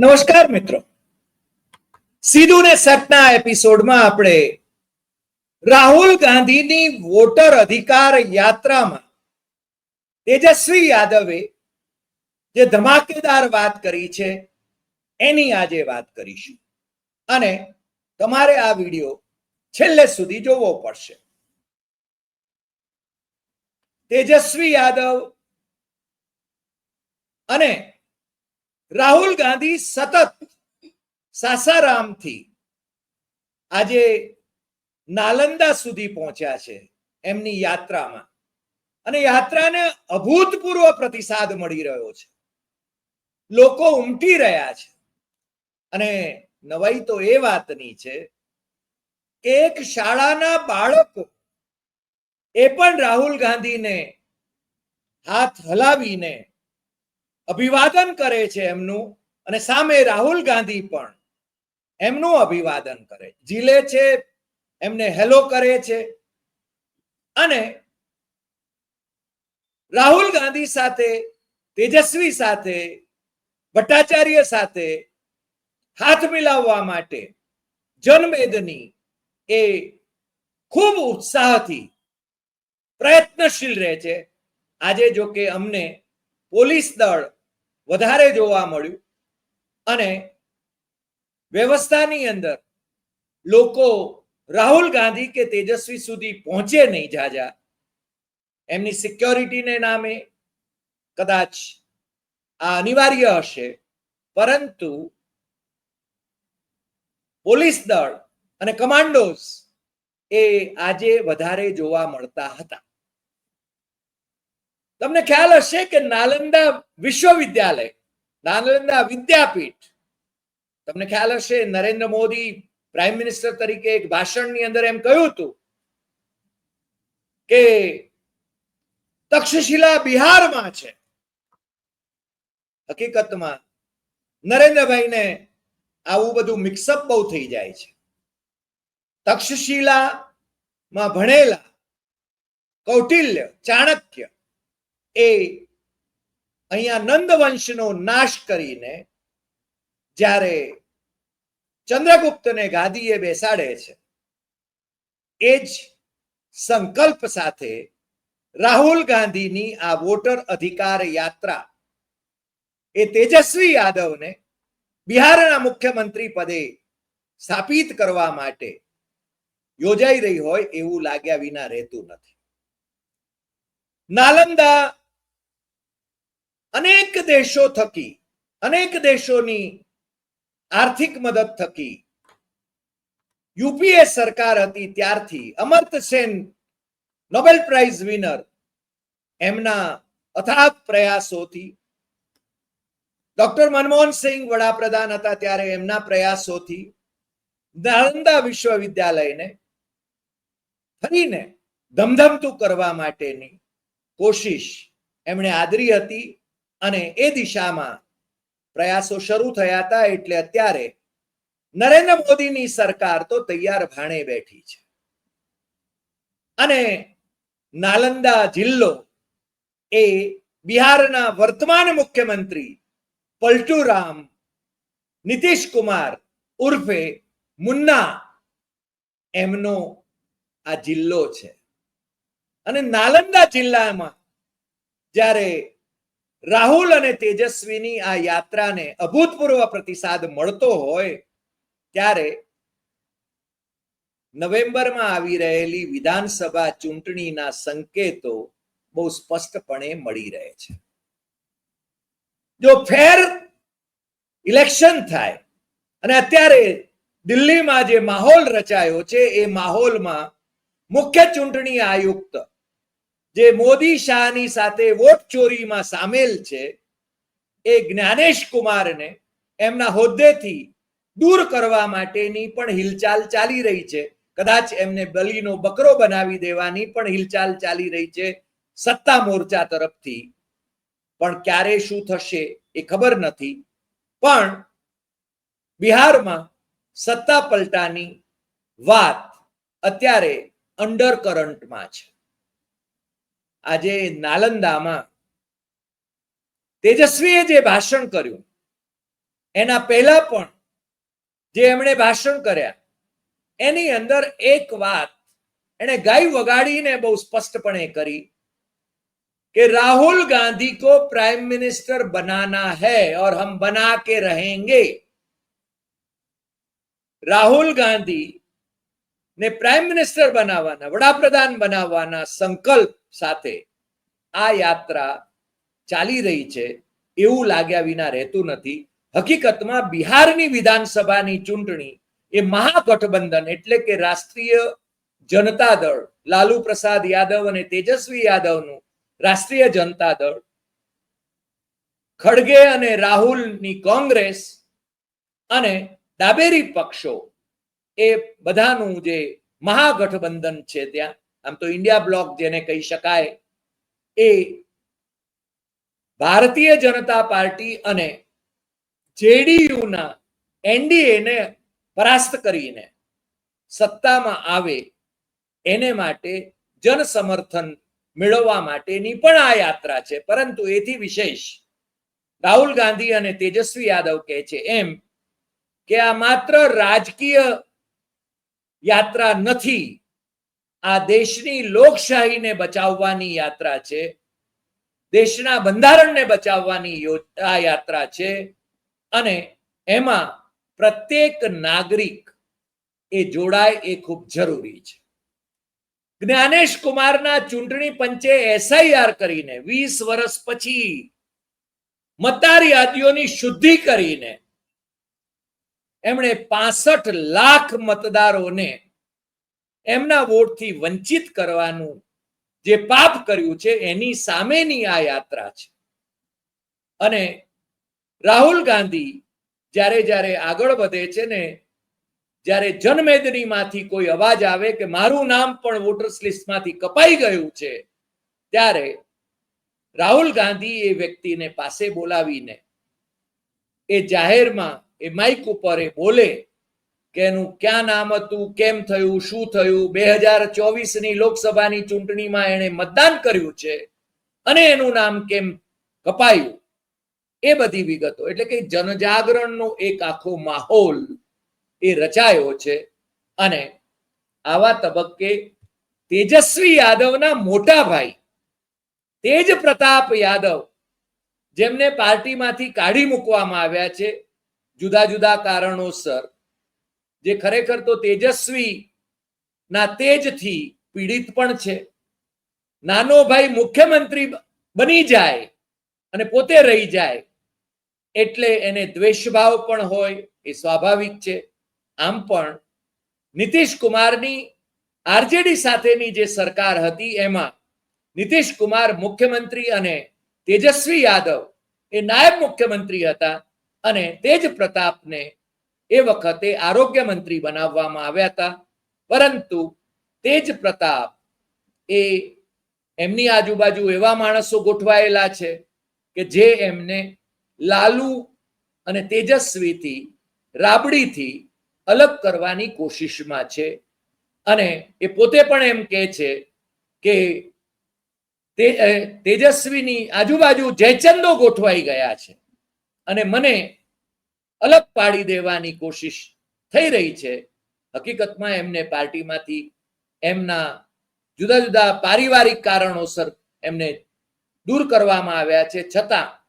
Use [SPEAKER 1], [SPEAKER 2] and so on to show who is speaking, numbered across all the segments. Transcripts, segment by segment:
[SPEAKER 1] નમસ્કાર મિત્રો. સીધું ને સટના એપિસોડમાં આપણે રાહુલ ગાંધીની વોટર અધિકાર યાત્રામાં તેજસ્વી યાદવે જે ધમાકેદાર વાત કરી છે, એની આજે વાત કરીશું. અને તમારે આ વીડિયો છેલ્લે સુધી જોવો પડશે. તેજસ્વી યાદવ અને રાહુલ ગાંધી સતત સાસારામથી આજે નાલંદા સુધી પહોંચ્યા છે એમની યાત્રામાં. અને યાત્રાને અભૂતપૂર્વ પ્રતિસાદ મળી રહ્યો છે. લોકો ઉમટી રહ્યા છે. અને નવાઈ તો એ વાતની છે કે એક શાળાના બાળકો એ પણ રાહુલ ગાંધીને હાથ હલાવીને અભિવાદન કરે છે એમનું અને સામે રાહુલ ગાંધી પણ એમનું અભિવાદન કરે. ઝીલે છે, એમને હેલો કરે છે. અને રાહુલ ગાંધી સાથે, તેજસ્વી સાથે, ભટ્ટાચાર્ય સાથે હાથ મિલાવવા માટે જનમેદની એ ખૂબ ઉત્સાહથી પ્રયત્નશીલ રહે છે. આજે જો કે અમને પોલીસ દળ વધારે જોવા મળ્યું. અને વ્યવસ્થાની અંદર લોકો રાહુલ ગાંધી કે તેજસ્વી સુધી પહોંચે નહીં જાજા એમની સિક્યોરિટીને નામે કદાચ આ અનિવાર્ય હશે. પરંતુ પોલીસ દળ અને કમાન્ડોઝ એ આજે વધારે જોવા મળતા હતા. તમને ખ્યાલ હશે કે નાલંદા વિશ્વવિદ્યાલય, નાલંદા વિદ્યાપીઠ, તમને ખ્યાલ હશે નરેન્દ્ર મોદી પ્રાઇમ મિનિસ્ટર તરીકે એક ભાષણની અંદર એમ કહ્યું હતું કે તક્ષશિલા બિહારમાં છે. હકીકતમાં નરેન્દ્રભાઈને આવું બધું મિક્સઅપ બહુ થઈ જાય છે. તક્ષશિલામાં ભણેલા કૌટિલ્ય, ચાણક્ય એ અહીંયા નંદવંશનો નાશ કરીને જ્યારે ચંદ્રગુપ્તને ગાદીએ બેસાડે છે, એ જ સંકલ્પ સાથે રાહુલ ગાંધીની આ વોટર અધિકાર યાત્રા એ તેજસ્વી યાદવને બિહારના મુખ્યમંત્રી પદે સ્થાપિત કરવા માટે યોજાઈ રહી હોય એવું લાગ્યા વિના રહેતું નથી. નાલંદા અનેક દેશો થકી, અનેક દેશોની આર્થિક મદદ થકી, યુપીએ સરકાર હતી ત્યારથી, Amartya Sen Nobel prize winner, એમના અથાગ પ્રયાસોથી, ડોક્ટર મનમોહન સિંહ વડાપ્રધાન હતા ત્યારે એમના પ્રયાસોથી, નાલંદા વિશ્વવિદ્યાલયને ફરીને ધમધમતું કરવા માટેની કોશિશ એમણે આદરી હતી. અને એ દિશામાં પ્રયાસો શરૂ થયા હતા એટલે અત્યારે નરેન્દ્ર મોદીની સરકાર તો તૈયાર ભાણે બેઠી છે. અને નાલંદા જિલ્લો એ બિહારના વર્તમાન મુખ્યમંત્રી પલટુરામ નીતિશ કુમાર ઉર્ફે મુન્ના એમનો આ જિલ્લો છે. અને નાલંદા જિલ્લામાં જ્યારે રાહુલ અને તેજસ્વીની આ યાત્રાને અભૂતપૂર્વ પ્રતિસાદ મળતો હોય ત્યારે નવેમ્બરમાં આવી રહેલી વિધાનસભા ચૂંટણીના સંકેતો બહુ સ્પષ્ટપણે મળી રહે છે. જો ફેર ઇલેક્શન થાય અને અત્યારે દિલ્હીમાં જે માહોલ રચાયો છે, એ માહોલમાં મુખ્ય ચૂંટણી આયુક્ત જે મોદી શાહની સાથે વોટ ચોરીમાં સામેલ છે, એ જ્ઞાનેશ કુમારને એમના હોદ્દેથી દૂર કરવા માટેની પણ હિલચાલ ચાલી રહી છે. કદાચ એમને બલીનો બકરો બનાવી દેવાની પણ હિલચાલ ચાલી રહી છે સત્તા મોરચા તરફથી. પણ ક્યારે શું થશે એ ખબર નથી. પણ બિહારમાં સત્તા પલટાની વાત અત્યારે અંડર કરંટમાં છે. આજે નાલંદામાં તેજસ્વીએ જે ભાષણ કર્યું એના પહેલા પણ જે એમણે ભાષણ કર્યા એની અંદર એક વાત એણે ગાય વગાડીને બહુ સ્પષ્ટપણે કરી कि राहुल गांधी को प्राइम मिनिस्टर बनाना है और हम बना के रहेंगे રાહુલ ગાંધી ને પ્રાઇમ મિનિસ્ટર બનાવવાના વડાપ્રધાન બનાવવાના સંકલ્પ સાથે આ યાત્રા ચાલી રહી છે એવું લાગ્યા વિના રહેતું નથી. હકીકતમાં બિહારની વિધાનસભાની ચૂંટણી એ મહાગઠબંધન એટલે કે રાષ્ટ્રીય જનતા દળ, લાલુ પ્રસાદ યાદવ અને તેજસ્વી યાદવનું રાષ્ટ્રીય જનતા દળ, ખડગે અને રાહુલની કોંગ્રેસ અને ડાબેરી પક્ષો એ બધાનું જે મહાગઠબંધન છે ત્યાં આમ તો ઇન્ડિયા બ્લોક જેને કહી શકાય, એ ભારતીય જનતા પાર્ટી અને જેડીયુના એનડીએને પરાસ્ત કરીને સત્તામાં આવે, એને માટે જન સમર્થન મેળવવા માટેની પણ આ યાત્રા છે. પરંતુ એથી વિશેષ રાહુલ ગાંધી અને તેજસ્વી યાદવ કહે છે એમ કે આ માત્ર રાજકીય યાત્રા નથી આ દેશની લોકશાહીને બચાવવાની યાત્રા છે. દેશના બંધારણને બચાવવાની આ યાત્રા છે. અને એમાં પ્રત્યેક નાગરિક એ જોડાય એ ખૂબ જરૂરી છે. જ્ઞાનેશ કુમારના ચૂંટણી પંચે એસઆઈઆર કરીને વીસ વર્ષ પછી મતદાર યાદીઓની શુદ્ધિ કરીને એમણે પાસઠ લાખ મતદારોને એમના વોટથી વંચિત કરવાનું જે પાપ કર્યું છે, એની સામેની આ યાત્રા છે. અને રાહુલ ગાંધી જ્યારે જ્યારે આગળ વધે છે ને, જ્યારે જનમેદનીમાંથી કોઈ અવાજ આવે કે મારું નામ પણ વોટર્સ લિસ્ટમાંથી કપાઈ ગયું છે, ત્યારે રાહુલ ગાંધી એ વ્યક્તિને પાસે બોલાવીને એ જાહેરમાં એ માઇક ઉપર એ બોલે કે એનું ક્યાં નામ હતું, કેમ થયું, શું થયું? બે હજાર ચોવીસની લોકસભાની ચૂંટણીમાં એણે મતદાન કર્યું છે અને એનું નામ કેમ કપાયું? એ બધી વિગતો. એટલે કે જનજાગરણનો એક આખો માહોલ એ રચાયો છે અને આવા તબક્કે તેજસ્વી યાદવના મોટા ભાઈ તેજ પ્રતાપ યાદવ, જેમને પાર્ટીમાંથી કાઢી મૂકવામાં આવ્યા છે, જુદા જુદા કારણોસર જે ખરેખર તો તેજસ્વી ના તેજથી પીડિત પણ છે. નાનો ભાઈ મુખ્યમંત્રી બની જાય અને પોતે રહી જાય એટલે એને દ્વેષભાવ પણ હોય એ સ્વાભાવિક છે. આમ પણ નીતિશ કુમારની આરજેડી સાથેની જે સરકાર હતી એમાં નીતિશ કુમાર મુખ્યમંત્રી અને તેજસ્વી યાદવ એ નાયબ મુખ્યમંત્રી હતા અને તેજ પ્રતાપને એ વખતે આરોગ્ય મંત્રી બનાવવામાં આવ્યા હતા. પરંતુ તે જ પ્રતાપ એ એમની આજુબાજુ એવા માણસો ગોઠવાયેલા છે કે જે એમને લાલુ અને તેજસ્વીથી, રાબડીથી અલગ કરવાની કોશિશમાં છે. અને એ પોતે પણ એમ કહે છે કે તે તેજસ્વીની આજુબાજુ જયચંદો ગોઠવાઈ ગયા છે. અને મને પાડી દેવાની કોશિશ થઈ રહી છે. હકીકતમાં એમને પાર્ટીમાંથી એમના જુદા જુદા પારિવારિક કારણોસર એમને દૂર કરવામાં આવ્યા છે. છતાં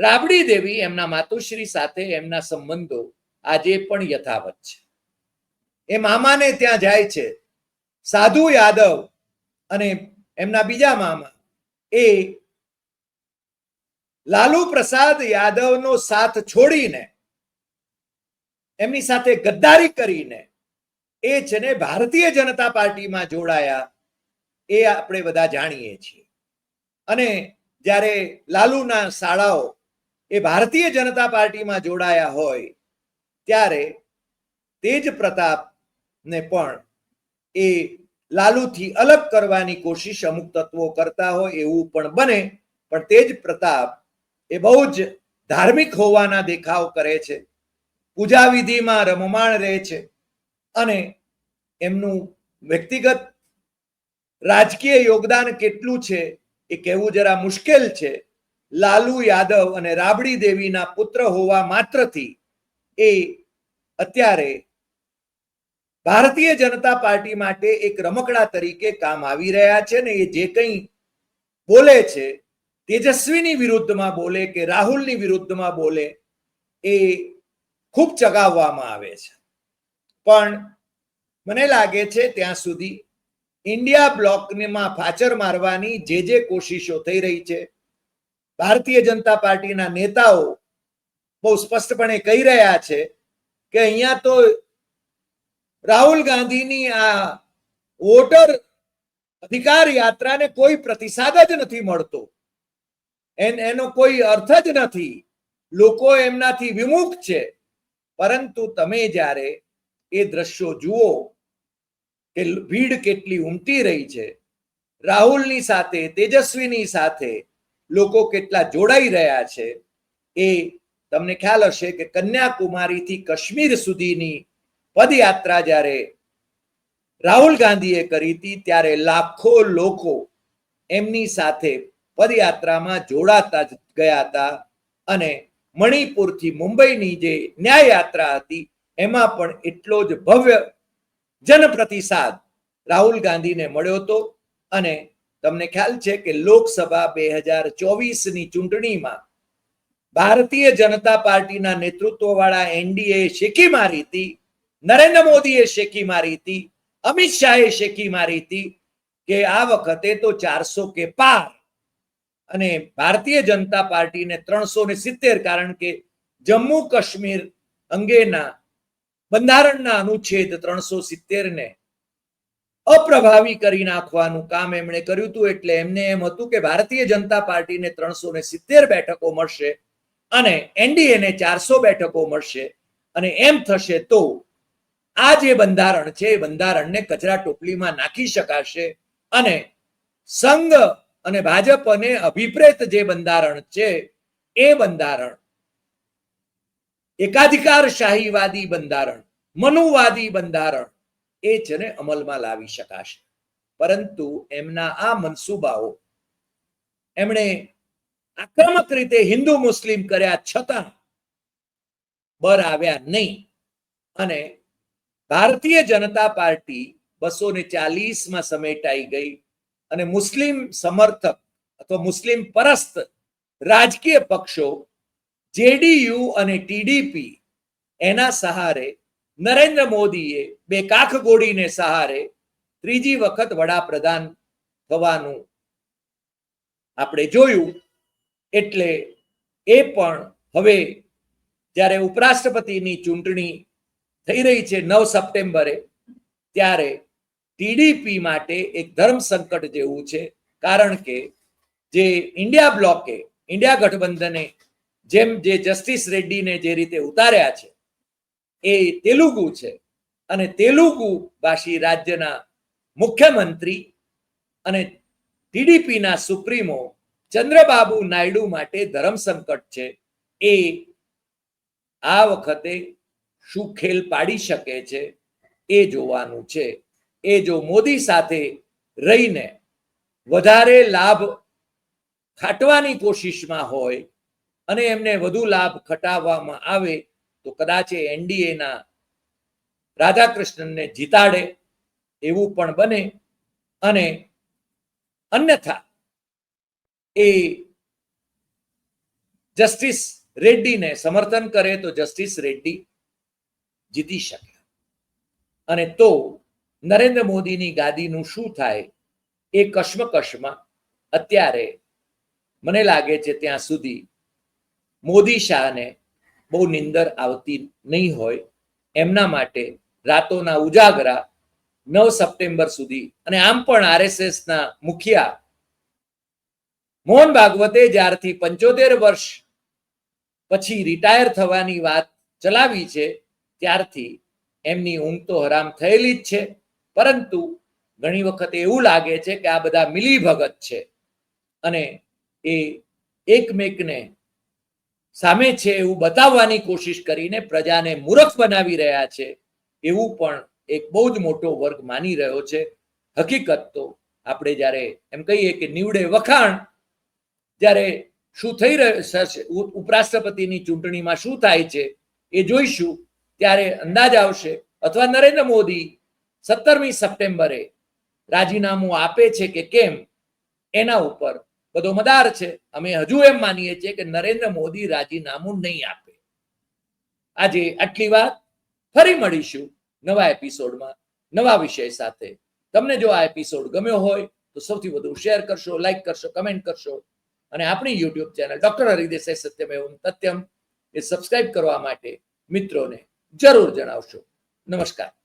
[SPEAKER 1] રાબડી દેવી એમના માતુશ્રી સાથે એમના સંબંધો આજે પણ યથાવત છે. એ મામાને ત્યાં જાય છે. સાધુ યાદવ અને એમના બીજા મામા એ લાલુ પ્રસાદ યાદવનો સાથ છોડીને એમની સાથે ગદ્દારી કરીને એ છે ભારતીય જનતા પાર્ટીમાં જોડાયા, એ આપણે બધા જાણીએ છીએ. અને જ્યારે લાલુના શાળાઓ એ ભારતીય જનતા પાર્ટીમાં જોડાયા હોય, ત્યારે તેજ પ્રતાપને પણ એ લાલુથી અલગ કરવાની કોશિશ અમુક તત્વો કરતા હોય એવું પણ બને, પણ તેજ પ્રતાપ એ બહુ જ ધાર્મિક હોવાના દેખાવ કરે છે. પૂજા વિધિમાં રમમાણ રહે છે અને એમનું વ્યક્તિગત રાજકીય યોગદાન કેટલું છે એ કહેવું જરા મુશ્કેલ છે. લાલુ યાદવ અને રાબડી દેવીના પુત્ર હોવા માત્રથી એ અત્યારે ભારતીય જનતા પાર્ટી માટે એક રમકડા તરીકે કામ આવી રહ્યા છે ને એ જે કંઈ બોલે છે, તેજસ્વીની વિરુદ્ધમાં બોલે કે રાહુલની વિરુદ્ધમાં બોલે એ ખૂબ ચગાવવામાં આવે છે. પણ મને લાગે છે ત્યાં સુધી ઇન્ડિયા બ્લોકમાં ફાચર મારવાની જે જે કોશિશો થઈ રહી છે, ભારતીય જનતા પાર્ટીના નેતાઓ બહુ સ્પષ્ટપણે કહી રહ્યા છે કે અહીંયા તો રાહુલ ગાંધીની આ વોટર અધિકાર યાત્રાને કોઈ પ્રતિસાદ જ નથી મળતો. એન કોઈ અર્થ જ નથી. લોકો એમનાથી વિમુખ છે. પરંતુ તમે જ્યારે એ દ્રશ્યો જુઓ કે ભીડ કેટલી ઉમટી રહી છે, રાહુલની સાથે, તેજસ્વીની સાથે લોકો કેટલા જોડાઈ રહ્યા છે, એ તમને ખ્યાલ હશે કે કન્યાકુમારીથી કાશ્મીર સુધીની પદયાત્રા જ્યારે રાહુલ ગાંધીએ કરી હતી, ત્યારે લાખો લોકો એમની સાથે પદયાત્રામાં જોડાતા જ ગયા હતા અને મણિપુરથી મુંબઈની જે ન્યાય યાત્રા હતી, એમાં પણ એટલો જ ભવ્ય જન રાહુલ ગાંધીને મળ્યો હતો. અને તમને ખ્યાલ છે કે લોકસભા બે હજાર ચોવીસની ચૂંટણીમાં ભારતીય જનતા પાર્ટીના નેતૃત્વવાળા એનડીએ શેકી મારી હતી, નરેન્દ્ર મોદીએ શેકી મારી હતી, અમિત શાહે શેકી મારી હતી કે આ વખતે તો ચારસો કે પાર અને ભારતીય જનતા પાર્ટીને ત્રણસો ને સિત્તેર કારણ કે જમ્મુ કાશ્મીર અંગેના બંધારણના અનુચ્છેદ ત્રણસો ને અપ્રભાવી કરી નાખવાનું કામ એમણે કર્યું હતું એટલે એમને એમ હતું કે ભારતીય જનતા પાર્ટીને ત્રણસો ને સિત્તેર બેઠકો મળશે અને એનડીએને ચારસો બેઠકો મળશે અને એમ થશે તો આ જે બંધારણ છે એ બંધારણને કચરા ટોપલીમાં નાખી શકાશે અને સંઘ અને ભાજપ અને અભિપ્રેત જે બંધારણ છે, એ બંધારણ એકાધિકારશાહીવાદી બંધારણ, મનુવાદી બંધારણ, એ છે ને અમલમાં લાવી શકાશે. પરંતુ એમના આ મનસુબાઓ, એમણે આક્રમક રીતે હિન્દુ મુસ્લિમ કર્યા છતાં બર આવ્યા નહીં. અને ભારતીય જનતા પાર્ટી બસો ને ચાલીસમાં સમેટાઈ ગઈ. અને મુસ્લિમ સમર્થક અથવા મુસ્લિમ પરસ્ત રાજકીય પક્ષો જેડીયુ અને ટીડીપી એના સહારે નરેન્દ્ર મોદીએ બે કાખ ગોળીને સહારે ત્રીજી વખત વડાપ્રધાન થવાનું આપણે જોયું. એટલે એ પણ હવે જ્યારે ઉપરાષ્ટ્રપતિની ચૂંટણી થઈ રહી છે નવ સપ્ટેમ્બરે, ત્યારે ટીડીપી માટે એક ધર્મ સંકટ જેવું છે. કારણ કે જે ઇન્ડિયા બ્લોકે, ઇન્ડિયા ગઠબંધને જેમ જે જસ્ટિસ રેડ્ડીને જે રીતે ઉતાર્યા છે, એ તેલુગુ છે. અને તેલુગુ ભાષી રાજ્યના મુખ્યમંત્રી અને ટીડીપીના સુપ્રીમો ચંદ્રબાબુ નાયડુ માટે ધર્મ સંકટ છે. એ આ વખતે શું ખેલ પાડી શકે છે એ જોવાનું છે. એ જો મોદી સાથે રહીને વધારે લાભ ખાટવાની કોશિશમાં હોય અને એમને વધુ લાભ ખટાવવામાં આવે, તો કદાચ એનડીએના રાધાકૃષ્ણનને જીતાડે એવું પણ બને. અને અન્યથા એ જસ્ટિસ રેડ્ડીને સમર્થન કરે તો જસ્ટિસ રેડ્ડી જીતી શકે. અને તો નરેન્દ્ર મોદીની ગાદીનું શું થાય એ કશ્મકશમાં અત્યારે મને લાગે છે ત્યાં સુધી મોદી શાહને બહુ નિંદર આવતી નહીં હોય. એમના માટે રાતોના ઉજાગરા નવ સપ્ટેમ્બર સુધી અને આમ પણ આરએસએસના મુખિયા મોહન ભાગવતે જ્યારથી પંચોતેર વર્ષ પછી રિટાયર થવાની વાત ચલાવી છે, ત્યારથી એમની ઊંઘ તો હરામ થયેલી જ છે. પરંતુ ઘણી વખત એવું લાગે છે કે આ બધા મિલીભગત છે. અને એ એકમેકને સામે છે એવું બતાવવાની કોશિશ કરીને પ્રજાને મૂર્ખ બનાવી રહ્યા છે, એવું પણ એક બહુ જ મોટો વર્ગ માની રહ્યો છે. હકીકત તો આપણે જ્યારે એમ કહીએ કે નીવડે વખાણ, જ્યારે શું થઈ રહ્યું ઉપરાષ્ટ્રપતિની ચૂંટણીમાં શું થાય છે એ જોઈશું, ત્યારે અંદાજ આવશે. અથવા નરેન્દ્ર મોદી સત્તરમી સપ્ટેમ્બરે રાજીનામું આપે છે કે કેમ? એના ઉપર બધો મદાર છે. અમે હજુ એમ માનીએ છીએ કે નરેન્દ્ર મોદી રાજીનામું નહીં આપે. આજે આટલી વાત. ફરી મળીશું નવા એપિસોડમાં નવા વિષય સાથે. તમને જો આ એપિસોડ ગમ્યો હોય તો સૌથી વધુ શેર કરશો, લાઈક કરશો, કમેન્ટ કરશો. અને આપણી યુટ્યુબ ચેનલ ડોક્ટર હરિદેસાઈ સત્યમ એવં તથ્યમ એ સબસ્ક્રાઇબ કરવા માટે મિત્રોને જરૂર જણાવશો. નમસ્કાર.